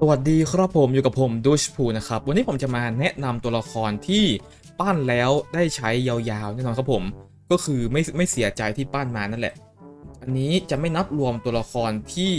สวัสดีครับผมอยู่กับผมดูชพูนะครับ วันนี้ผมจะมาแนะนำตัวละครที่ปั้นแล้วได้ใช้ยาวๆแน่นอนครับผม ก็คือไม่ไม่เสียใจที่ปั้นมานั่นแหละ อันนี้จะไม่นับรวมตัวละครที่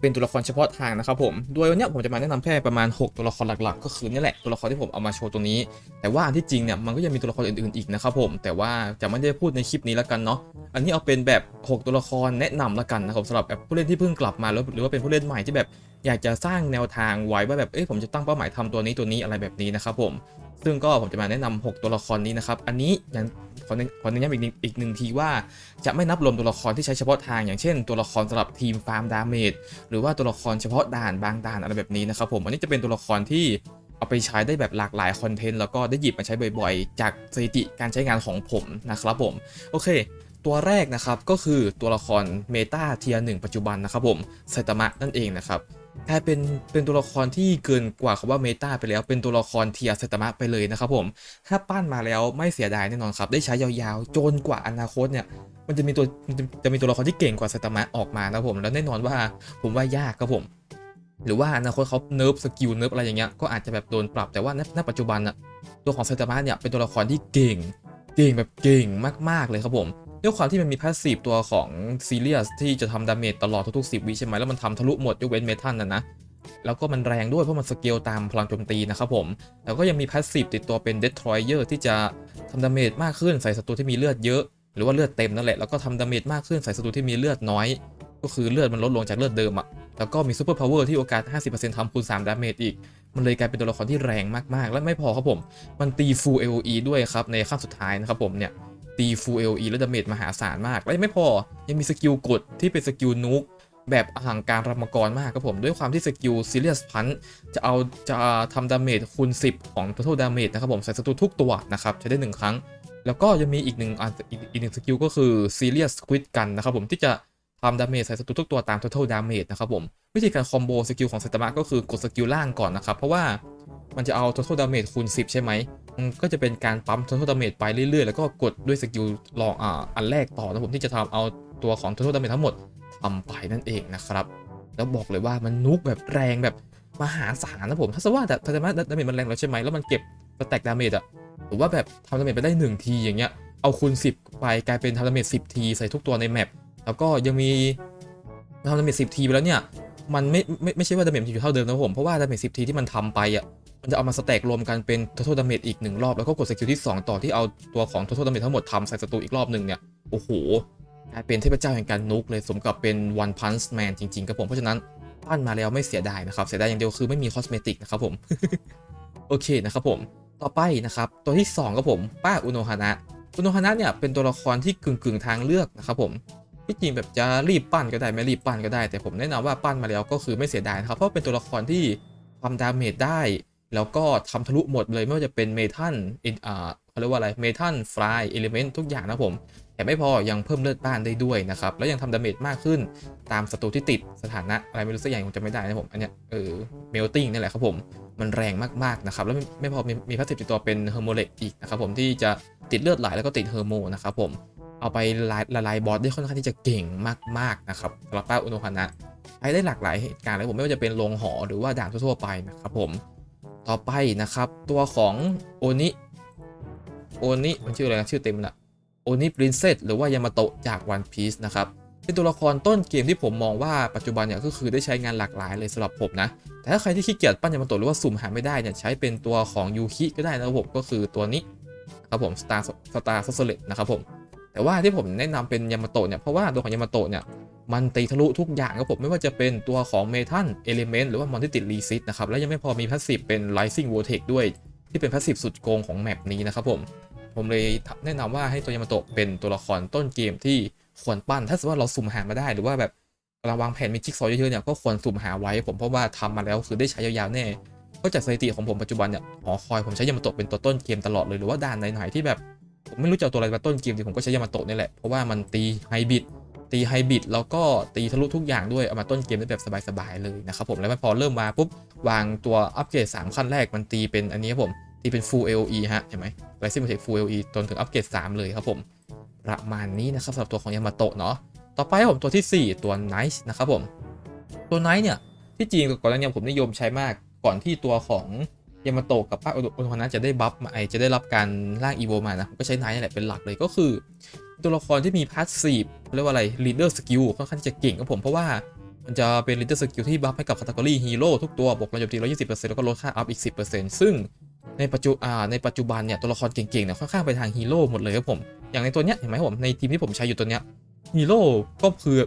เป็นตัวละครเฉพาะทางนะครับผม โดยวันนี้ผมจะมาแนะนำแค่ประมาณ 6 ตัวละครหลักๆ ก็คือนี่แหละตัวละครที่ผมเอามาโชว์ตรงนี้ แต่ว่าที่จริงเนี่ยมันก็ยังมีตัวละครอื่นๆอีกนะครับผม แต่ว่าจะไม่ได้พูดในคลิปนี้แล้วกันเนาะ อันนี้เอาเป็นแบบ 6 ตัวละครแนะนำแล้วกันนะครับสำหรับแบบผู้เล่นที่เพิ่งกลับมาหรือว่าเป็นผู้เล่นใหม่ที่แบบอยากจะสร้างแนวทางไว้ว่าแบบ เอ้ยผมจะตั้งเป้าหมายทำตัวนี้ตัวนี้อะไรแบบนี้นะครับผม ซึ่งก็ผมจะมาแนะนำ6ตัวละครนี้นะครับ อันนี้ยังขอเน้นขอเน้นย้ำอีกนิดอีกหนึ่งทีว่าจะไม่นับรวมตัวละครที่ใช้เฉพาะทาง อย่างเช่น ตัวละครสำหรับทีมฟาร์มดาเมจหรือว่าตัวละครเฉพาะด่านบางด่านอะไรแบบนี้นะครับผมอันนี้จะเป็นตัวละครที่เอาไปใช้ได้แบบหลากหลายคอนเทนต์แล้วก็ได้หยิบมาใช้บ่อยๆ จากสถิติการใช้งานของผมนะครับผมโอเค ตัวแรกนะครับก็คือตัวละครเมตาเทียหนึ่งปัจจุบันนะครับผมไซตามะนั่นเองนะครับ กลายเป็นเป็นตัวละครที่เกินกว่าคำว่าเมตาไปแล้ว เป็นตัวละครเทียไซตมะไปเลยนะครับผมถ้าปั้นมาแล้วไม่เสียดายแน่นอนครับ ได้ใช้ยาวๆ จนกว่าอนาคตเนี่ย มันจะมีตัวจะมีตัวละครที่เก่งกว่าไซตมะออกมานะผม แล้วแน่นอนว่าผมว่ายากครับผม หรือว่าอนาคตเขาเนิร์ฟสกิลเนิร์ฟอะไรอย่างเงี้ยก็อาจจะแบบโดนปรับแต่ว่าณปัจจุบันอะตัวของไซตมะเนี่ยเป็นตัวละครที่เก่ง เก่งแบบเก่งมากๆเลยครับผม ด้วยความที่มันมีพาสซีฟตัวของซีเรียสที่จะทำดาเมจตลอดทุกๆ 10 วิใช่ไหมแล้วมันทำทะลุหมดยกเว้นเมทัลนะนะแล้วก็มันแรงด้วยเพราะมันสเกลตามพลังโจมตีนะครับผม แล้วก็ยังมีพาสซีฟติดตัวเป็นเด t ทรอยเออร์ที่จะทำดาเมจมากขึ้นใส่ศัตรูที่มีเลือดเยอะ หรือว่าเลือดเต็มนั่นแหละแล้วก็ทำดาเมจมากขึ้นใส่ศัตรูที่มีเลือดน้อย ก็คือเลือดมันลดลงจากเลือดเดิมอะแล้วก็มีซูเปอร์พาวเวอร์ที่โอกาส 50%ทำคูณ3ดาเมจอีก มันเลยกลายเป็นตัวละครที่แรงมากๆ และไม่พอครับผม มันตี full AOE ด้วยครับในขั้นสุดท้ายนะครับผมเนี่ย ตี full AOE และดาเมจมหาศาลมาก และไม่พอยังมีสกิลกดที่เป็นสกิลนุกแบบอลังการรำมกรมากครับผม ด้วยความที่สกิล Serious Punch จะเอาจะทำดาเมจคูณ 10 ของ total damage นะครับผมใส่ศัตรูทุกตัวนะครับ ใช้ได้ 1 ครั้ง แล้วก็ยังมีอีกหนึ่งอันอีกอีกหนึ่งสกิลก็คือ Serious Squid Gun นะครับผมที่จะทำดาเมจใส่ศัตรูทุกตัวตาม total damage นะครับผม วิธีการคอมโบสกิลของไซตามะก็คือกดสกิลล่างก่อนนะครับ เพราะว่ามันจะเอา total damage คูณ 10 ใช่ไหม ก็จะเป็นการปั๊ม total damage ไปเรื่อยๆ แล้วก็กดด้วยสกิลลองอ่าอันแรกต่อนะผมที่จะทำเอาตัวของ total damage ทั้งหมดทำไปนั่นเองนะครับ แล้วบอกเลยว่ามันนุกแบบแรงแบบมหาศาลนะผม ถ้าสมมติว่าแต่ไซตามะดาเมจมันแรงแล้วใช่ไหมแล้วมันเก็บสแต็กดาเมจอะหรือว่าแบบทำดาเมจไปได้ 1 ทีอย่างเงี้ยเอาคูณ10 ไปกลายเป็นทำดาเมจ10 ทีใส่ทุกตัวในแมปแล้วก็ยังมีทำดาเมจ10 ทีไปแล้วเนี่ยมันไม่ไม่ไม่ใช่ว่าดาเมจอยู่เท่าเดิมนะผมเพราะว่าดาเมจ10 ทีที่มันทำไปอะ มันจะเอามาสแต็กรวมกันเป็น total damage อีกหนึ่งรอบ แล้วก็กดสกิลที่ 2 ต่อที่เอาตัวของ total damage ทั้งหมดทำใส่ศัตรูอีกรอบหนึ่งเนี่ย โอ้โหกลายเป็นเทพเจ้าแห่งการนุกเลยสมกับเป็น one punch man จริงๆครับผม เพราะฉะนั้นปั้นมาแล้วไม่เสียดายนะครับ เสียดายอย่างเดียวคือไม่มีคอสเมติกนะครับผม โอเคนะครับผม ต่อไปนะครับ ตัวที่2ครับผม ป้าอุโนฮานะ อุโนฮานะเนี่ยเป็นตัวละครที่กึ่งกึ่งๆทางเลือกนะครับผมที่จริงแบบจะรีบปั้นก็ได้ไม่รีบปั้นก็ได้ แต่ผมแนะนำว่าปั้นมาแล้วก็คือไม่เสียดายนะครับเพราะเป็นตัวละครที่ทำดาเมจได้ แล้วก็ทำทะลุหมดเลยไม่ว่าจะเป็นเมทัลอ่าเขาเรียกว่าอะไรเมทัลฟลายเอลิเมนต์ทุกอย่างนะผมแต่ไม่พอยังเพิ่มเลือดบ้านได้ด้วยนะครับ แล้วยังทำดาเมจมากขึ้นตามศัตรูที่ติดสถานะอะไรไม่รู้สักอย่างผมจะไม่ได้นะผม อันเนี้ยเออเมลติ้งนี่แหละครับผม มันแรงมาก ๆ นะครับ แล้วไม่ไมพอมีมีพาสซีติดตัวเป็นเฮอร์โมเลกอีกนะครับผมที่จะติดเลือดไหลแล้วก็ติดเฮอร์โมนะครับผมเอาไปละลายละลายบอสได้ค่อนข้างที่จะเก่งมาก ๆ นะครับสำหรับป้าอุโนฮานะใช้ได้หลากหลายเหตุการณ์เลยผมไม่ว่าจะเป็นโรงหอหรือว่าด่านทั่วๆไปนะครับผม ต่อไปนะครับ ตัวของโอนิโอนิมันชื่ออะไรนะชื่อเต็มมันอะโอนิปรินเซสหรือว่ายามาโตะจากวันพีซนะครับเป็นตัวละครต้นเกมที่ผมมองว่าปัจจุบันเนี่ยก็คือได้ใช้งานหลากหลายเลยสำหรับผมนะ แต่ถ้าใครที่ขี้เกียจปั้นยามาโตะหรือว่าสุ่มหาไม่ได้เนี่ยใช้เป็นตัวของยูคิก็ได้นะครับผมก็คือตัวนี้ครับผมสตาร์สตาร์ซเลตนะครับผมแต่ว่าที่ผมแนะนำเป็นยามาโตะเนี่ยเพราะว่าตัวของยามาโตะเนี่ย มันตีทะลุทุกอย่างครับผมไม่ว่าจะเป็นตัวของเมทัลเอลิเมนต์หรือว่ามอนที่ติดรีซิตนะครับ แล้วยังไม่พอมีพาสซีฟเป็น Rising v o r t e x ด้วย ที่เป็นพาสซีฟสุดโกงของแมปนี้นะครับผม ผมเลยแนะนำว่าให้ตัวยามาโตะเป็นตัวละครต้นเกมที่ควรปั้น ถ้าสมมติว่าเราสุ่มหามาได้หรือว่าแบบกำลังวางแผนมีจิ๊กซอว์เยอะๆเนี่ยก็ควรสุ่มหาไว้ผมเพราะว่าทำมาแล้วคือได้ใช้ยาวๆแน่ก็จากสถิติของผมปัจจุบันเนี่ยหอคอยผมใช้ยามาโตะเป็นตัวต้นเกมตลอดเลยหรือว่าด่านไหนๆที่แบบผมไม่รู้จะเอาตัวอะไรมาต้นเกมดีผมก็ใช้ยามาโตะนี่แหละเพราะว่ามันตีไฮบิด ตีไฮบริดแล้วก็ตีทะลุทุกอย่างด้วย เอามาต้นเกมได้แบบสบายๆเลยนะครับผมแล้วพอเริ่มมาปุ๊บ วางตัวอัปเกรด3ขั้นแรกมันตีเป็นอันนี้ครับผม ตีเป็น full AOE ฮะเห็นไหม Rising Protect full AOE จนถึงอัปเกรด3เลยครับผม ประมาณนี้นะครับสำหรับตัวของยามาโตะเนาะต่อไปครับผมตัวทีสี่4 ตัว Nice นะครับผม ตัว Nice เนี่ยที่จริงก่อนหน้านี้ผมนิยมใช้มากก่อนที่ตัวของยามาโตะกับป้าอโนฮานะจะได้บัฟมาไอจะได้รับการร่างอีโวมานะผมก็ใช้ไนท์นี่แหละเป็นหลักเลยก็คือ ตัวละครที่มีพาสซีฟเรียกว่าอะไร leader skill ค่อนข้างจะเก่งครับผมเพราะว่ามันจะเป็น leader skill ที่บัฟให้กับ category hero ทุกตัวบวกระยบตี120%แล้วก็ลดค่าอัพอีก 10%ซึ่งในปัจจุอ่าในปัจจุบันเนี่ยตัวละครเก่งๆเนี่ยค่อนข้างไปทางฮีโร่หมดเลยครับผม อย่างในตัวเนี้ยเห็นไหมครับผมในทีมที่ผมใช้อยู่ตัวเนี้ยฮีโร่ก็คือ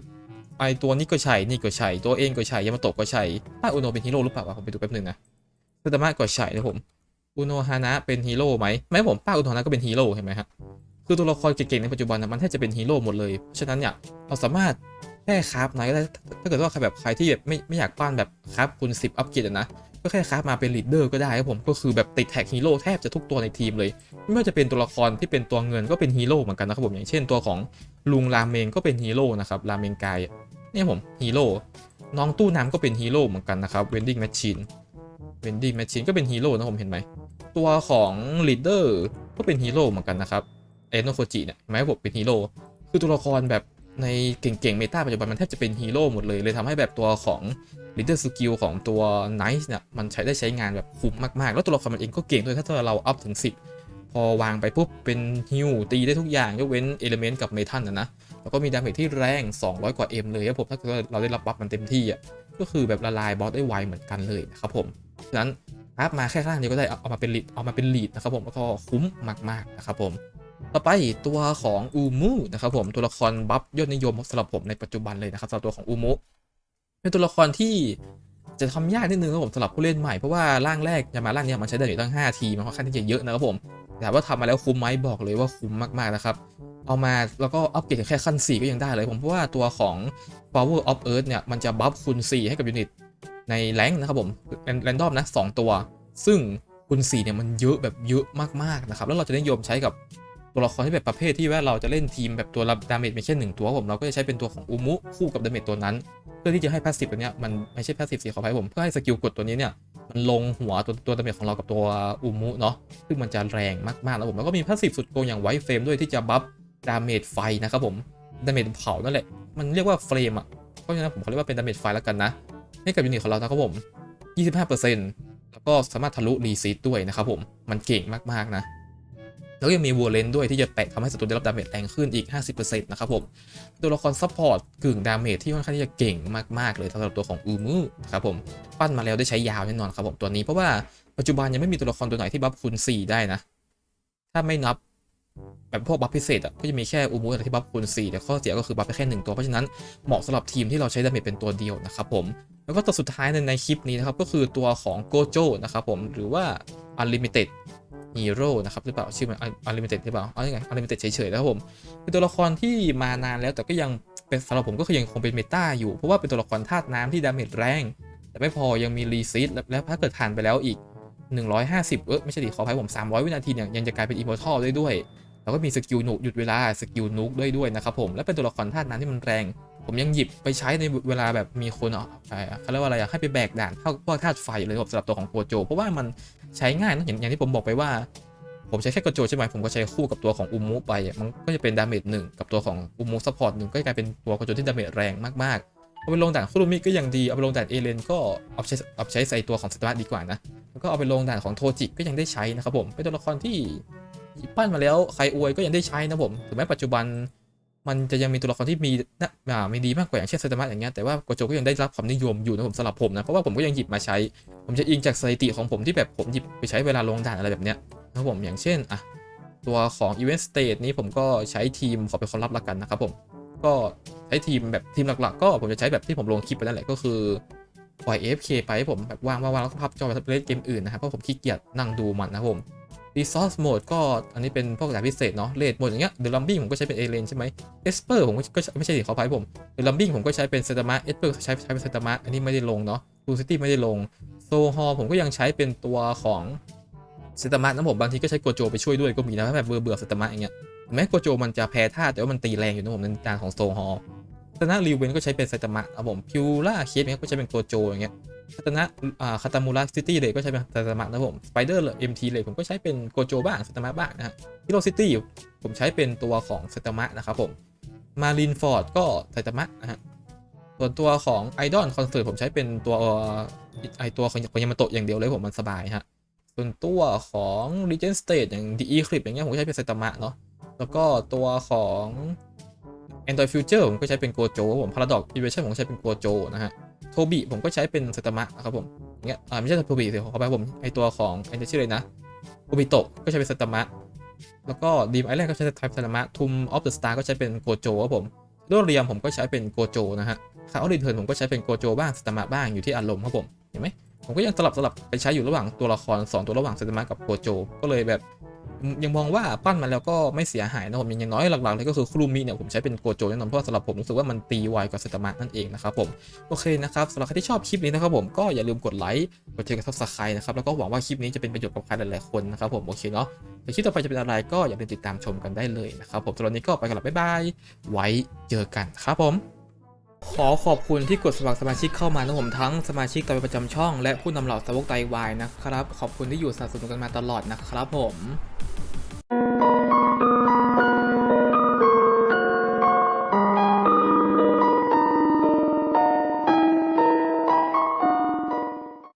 ไอตัวนี้ก็ใช่นี่ก็ใช่ตัวเองก็ใช่ยามาโตะก็ใช่ป้าอุโนเป็นฮีโร่หรือเปล่าวะผมไปดูแป๊บนึงนะซตามะก็ใช่นะผมอุโนฮานะเป็นฮีโร่ไหมไม่ผมป้าอุโนฮานะก็เป็นฮีโร่เห็นไหมฮะ คือตัวละครเก่งๆในปัจจุบันนะมันแทบจะเป็นฮีโร่หมดเลยเพราะฉะนั้นเนี่ยเราสามารถแค่คราฟไหนก็ได้ถ้าเกิดว่าใครแบบใครที่แบบไม่ไม่อยากปั้นแบบคราฟคุณ10 อัพเกรดนะ ก็แค่คราฟมาเป็นลีดเดอร์ก็ได้ครับผมก็คือแบบติดแท็กฮีโร่แทบจะทุกตัวในทีมเลย ไม่ว่าจะเป็นตัวละครที่เป็นตัวเงินก็เป็นฮีโร่เหมือนกันนะครับผมอย่างเช่นตัวของลุงราเมงก็เป็นฮีโร่นะครับราเมงกายเนี่ยผมฮีโร่น้องตู้น้ำก็เป็นฮีโร่เหมือนกันนะครับเวนดิ้งแมชชีนเวนดิ้งแมชชีนก็เป็นฮีโร่นะผมเห็นไหมตัวของลีดเดอร์ก็เป็นฮีโร่เหมือนกันนะครับ เอโนโคจิเนี่ยแม้ผมเป็นฮีโร่คือตัวละครแบบในเก่งๆเมตาปัจจุบันมันแทบจะเป็นฮีโร่หมดเลย เลยทำให้แบบตัวของ Leader Skill ของตัว Nice เนี่ยมันใช้ได้ใช้งานแบบคุ้มมากๆ แล้วตัวละครมันเองก็เก่งด้วยถ้าเราอัพถึง 10 พอวางไปปุ๊บเป็นฮิวตีได้ทุกอย่าง ยกเว้นเอลเมนต์กับเมทัลนะนะ แล้วก็มีดาเมจที่แรง 200 กว่า M เลยครับผมถ้าเกิดว่าเราได้รับบัฟมันเต็มที่อะก็คือแบบละลายบอสได้ไวเหมือนกันเลยนะครับผมฉะนั้นอัพมาแค่ข้างเดียวก็ได้อาเอามาเป็นลีดเอามาเป็นลีดนะครับผมแล้วก็คุ้มมากๆนะครับผม ต่อไปตัวของอูมูนะครับผมตัวละครบัฟยอดนิยมสำหรับผมในปัจจุบันเลยนะครับสำหรับตัวของอูมูเป็นตัวละครที่จะทำยากนิดนึงครับผมสำหรับผู้เล่นใหม่เพราะว่าร่างแรกยามาร่างนี้มันใช้ได้อยู่ตั้ง 5 ทีมันค่อนข้างที่จะเยอะนะครับผมแต่ว่าทำมาแล้วคุ้มไหมบอกเลยว่าคุ้มมากๆนะครับเอามาแล้วก็อัปเกรดแค่ขั้น 4 ก็ยังได้เลยผมเพราะว่าตัวของ Power of Earth เนี่ยมันจะบัฟคูณ4 ให้กับยูนิตในแรงนะครับผมแรนดอมนะสองตัว ซึ่งคูณ4เนี่ยมันเยอะแบบเยอะมากๆนะครับแล้วเราจะนิยมใช้กับ ตัวละครที่แบบประเภทที่ว่าเราจะเล่นทีมแบบตัวรับดาเมจไม่แค่หนึ่งตัวครับผมเราก็จะใช้เป็นตัวของอุมุคู่กับดาเมจตัวนั้น เพื่อที่จะให้พาสซีฟตัวเนี้ยมันไม่ใช่พาสซีฟสีขออภัยผมเพื่อให้สกิลกดตัวนี้เนี่ยมันลงหัวตัวตัวดาเมจของเรากับตัวอุมุเนาะซึ่งมันจะแรงมากๆแล้วผมแล้วก็มีพาสซีฟสุดโกงอย่างไวเฟรมด้วยที่จะบัฟดาเมจไฟนะครับผมดาเมจเผานั่นแหละมันเรียกว่าเฟรมอะเพราะฉะนั้นผมขอเรียกว่าเป็นดาเมจไฟแล้วกันนะให้กับยูนิตของเรานะครับผม 25%แล้วก็สามารถทะลุรีซีดด้วยนะครับผม มันเก่งมาก ๆ นะ แล้วก็ยังมีวัวเลนด้วยที่จะแปะทำให้ศัตรูได้รับดาเมจแรงขึ้นอีก 50%นะครับผม ตัวละครซัพพอร์ตกึ่งดาเมจที่ค่อนข้างที่จะเก่งมากๆเลยสำหรับตัวของอูมูครับผม ปั้นมาแล้วได้ใช้ยาวแน่นอนครับผมตัวนี้เพราะว่าปัจจุบันยังไม่มีตัวละครตัวไหนที่บัฟคูณ4ได้นะ ถ้าไม่นับแบบพวกบัฟพิเศษอะก็จะมีแค่อูมูที่บัฟคูณ4แต่ข้อเสียก็คือบัฟไปแค่หนึ่งตัวเพราะฉะนั้นเหมาะสำหรับทีมที่เราใช้ดาเมจเป็นตัวเดียวนะครับผมแล้วก็ตัวสุดท้ายในในคลิปนี้นะครับก็คือตัวของโกโจนะครับผมหรือว่า Unlimited Hero นะครับหรือเปล่าชื่อมัน Unlimited หรือเปล่าเอาไง Unlimited เฉยๆนะครับผมเป็นตัวละครที่มานานแล้วแต่ก็ยังเป็นสำหรับผมก็คือยังคงเป็นเมตาอยู่ เพราะว่าเป็นตัวละครธาตุน้ำที่ดาเมจแรง แต่ไม่พอยังมีรีซิตและถ้าเกิดผ่านไปแล้วอีก 150 เออไม่ใช่ดิขออภัยผม 300 วินาทีเนี่ยยังจะกลายเป็นอิมมอร์ทัลได้ด้วยแล้วก็มีสกิลหนุกหยุดเวลาสกิลนุกด้วยด้วยนะครับผมและเป็นตัวละครธาตุน้ำที่มันแรง ผมยังหยิบไปใช้ในเวลาแบบมีคนเอาเขาเรียกว่าอะไรอะให้ไปแบกด่านเข้าพวกธาตุไฟเลยสำหรับตัวของโกโจ เพราะว่ามันใช้ง่ายนะอย่างอย่างที่ผมบอกไปว่า ผมใช้แค่โกโจใช่ไหมผมก็ใช้คู่กับตัวของอุมุไปมันก็จะเป็นดาเมจหนึ่งกับตัวของอุมุซัพพอร์ตหนึ่งก็จะกลายเป็นตัวโกโจที่ดาเมจแรงมากๆเอาไปลงด่านคุรุมิก็ยังดีเอาไปลงด่านเอเลนก็เอาใช้เอาใช้ใส่ตัวของสตาร์ดีกว่านะแล้วก็เอาไปลงด่านของโทจิก็ยังได้ใช้นะครับผมเป็นตัวละครที่ปั้นมาแล้วใครอวยก็ยังได้ใช้นะผมถึงแม้ปัจจุบัน มันจะยังมีตัวละครที่มีนะอ่าไม่ดีมากกว่าอย่างเช่นไซตามะอย่างเงี้ยแต่ว่าโกโจก็ยังได้รับความนิยมอยู่นะผมสำหรับผมนะเพราะว่าผมก็ยังหยิบมาใช้ ผมจะอิงจากสถิติของผมที่แบบผมหยิบไปใช้เวลาลงด่านอะไรแบบเนี้ยนะผมอย่างเช่นอะตัวของ Event State นี้ผมก็ใช้ทีมขอเป็นคนรับละกันนะครับผมก็ใช้ทีมแบบทีมหลักๆ ก็ผมจะใช้แบบที่ผมลงคลิปไปนั่นแหละก็คือปล่อย AFK ไปให้ผมแบบว่างๆแล้วก็พับจอไปเล่นเกมอื่นนะครับเพราะผมขี้เกียจนั่งดูมันนะครับผม Resource Mode ก็อันนี้เป็นพวกด่านพิเศษเนาะเลดโหมดอย่างเงี้ยเดลัมบิ้งผมก็ใช้เป็นเอเลนใช่ไหมเอสเปอร์ผมก็ไม่ใช่ดิขออภัยผมเดลัมบิ้งผมก็ใช้เป็นเซตามะเอสเปอร์ใช้ใช้เป็นเซตามะอันนี้ไม่ได้ลงเนาะทูซิตี้ไม่ได้ลงโซฮอผมก็ยังใช้เป็นตัวของเซตามะนะผมบางทีก็ใช้โกโจไปช่วยด้วยก็มีนะถ้าแบบเบื่อเบื่อเซตามะอย่างเงี้ยแม้โกโจมันจะแพ้ท่าแต่ว่ามันตีแรงอยู่นะผมในการของโซฮอ ตนะริวเวนก็ใช้เป็นไซตามะครับผมพิวล่าเคสเนี้ยก็ใช้เป็นโกโจอย่างเงี้ยคาตานะอ่าคาตามูระซิตี้เลยก็ใช้เป็นคาตามะนะครับผมสไปเดอร์เลยเอ็มทีเลยผมก็ใช้เป็นโกโจบ้างสตามะบ้างนะฮะฮิโรซิตี้ผมใช้เป็นตัวของสตามะนะครับผมมารินฟอร์ดก็ไซตามะนะฮะส่วนตัวของไอดอลคอนเสิร์ตผมใช้เป็นตัวไอตัวของยามาโตะอย่างเดียวเลยผมมันสบายฮะส่วนตัวของ Regent State อย่าง The Eclipse อย่างเงี้ยผมใช้เป็นไซตามะเนาะแล้วก็ตัวของ Android Future ผมก็ใช้เป็นโกโจครับผม Paradox Invasion ผมก็ใช้เป็นโกโจนะฮะโทบิผมก็ใช้เป็นไซตมะนะครับผมอย่างเงี้ยอ่าไม่ใช่โทบิสิขอไปผมไอตัวของไอชื่ออะไรนะโอบิโตะก็ใช้เป็นไซตมะแล้วก็ดีมไอแลนด์ก็ใช้ไทป์ไซตมะทุมออฟเดอะสตาร์ก็ใช้เป็นโกโจครับผมโดเรียมผมก็ใช้เป็นโกโจนะฮะคาออริเทิร์นผมก็ใช้เป็นโกโจบ้างไซตมะบ้างอยู่ที่อารมณ์ครับผมเห็นไหมผมก็ยังสลับสลับไปใช้อยู่ระหว่างตัวละครสองตัวระหว่างเซนตมะกับโกโจก็เลยแบบ ยังมองว่าปั้นมาแล้วก็ไม่เสียหายนะผมอยังน้อยหลักๆเลยก็คือครูมิเนี่ยผมใช้เป็นโกโจแน่นอนเพราะว่าสำหรับผมรู้สึกว่ามันตีไวกว่าเซนตามะนั่นเองนะครับผมโอเคนะครับสำหรับใครที่ชอบคลิปนี้นะครับผมก็อย่าลืมกดไลค์กดแชร์กับทับสไครต์นะครับแล้วก็หวังว่าคลิปนี้จะเป็นประโยชน์กับใครหลายๆคนนะครับผมโอเคเนาะแต่คลิปต่อไปจะเป็นอะไรก็อย่าลืมติดตามชมกันได้เลยนะครับผมสำหรับนนี้ก็ไปกันละบ๊ายบายไว้เจอกันครับผม ขอขอบคุณที่กดสมัครสมาชิกเข้ามานะผมทั้งสมาชิกตัวประจำช่อง และผู้นำเหล่าสาวกไตวายนะครับ ขอบคุณที่อยู่สนับสนุนกันมาตลอดนะครับผม